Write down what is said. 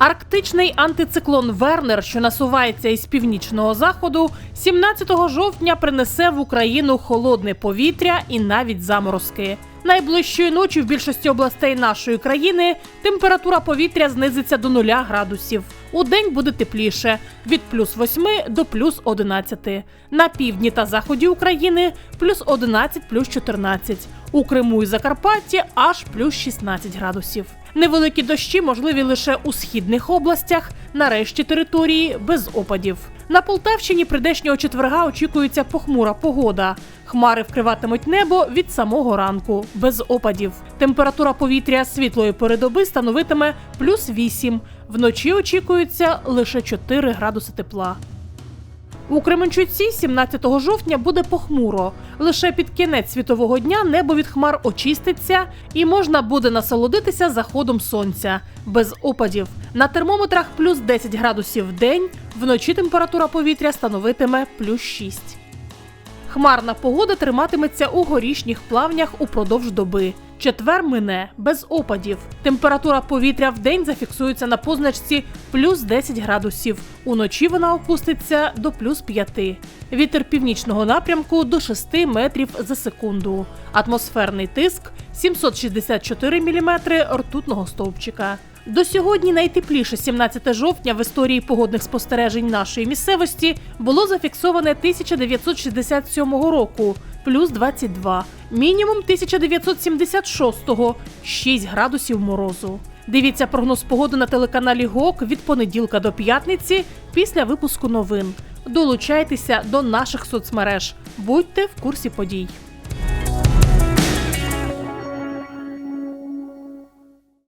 Арктичний антициклон Вернер, що насувається із північного заходу, 17 жовтня принесе в Україну холодне повітря і навіть заморозки. Найближчої ночі в більшості областей нашої країни температура повітря знизиться до 0 градусів. У день буде тепліше від плюс 8 до плюс 11. На півдні та заході України плюс 11, плюс 14. У Криму і Закарпатті аж плюс 16 градусів. Невеликі дощі можливі лише у східних областях, на решті території без опадів. На Полтавщині прийдешнього четверга очікується похмура погода. Хмари вкриватимуть небо від самого ранку, без опадів. Температура повітря світлої передоби становитиме плюс 8. Вночі очікується лише 4 градуси тепла. У Кременчуці 17 жовтня буде похмуро. Лише під кінець світового дня небо від хмар очиститься і можна буде насолодитися заходом сонця без опадів. На термометрах плюс 10 градусів в день, вночі температура повітря становитиме плюс 6. Хмарна погода триматиметься у горішніх плавнях упродовж доби. Четвер мине без опадів. Температура повітря в день зафіксується на позначці плюс 10 градусів. Уночі вона опуститься до плюс 5. Вітер північного напрямку до 6 метрів за секунду. Атмосферний тиск 764 міліметри ртутного стовпчика. До сьогодні найтепліше 17 жовтня в історії погодних спостережень нашої місцевості було зафіксоване 1967 року плюс 22, мінімум 1976 6 градусів морозу. Дивіться прогноз погоди на телеканалі ГОК від понеділка до п'ятниці після випуску новин. Долучайтеся до наших соцмереж, будьте в курсі подій.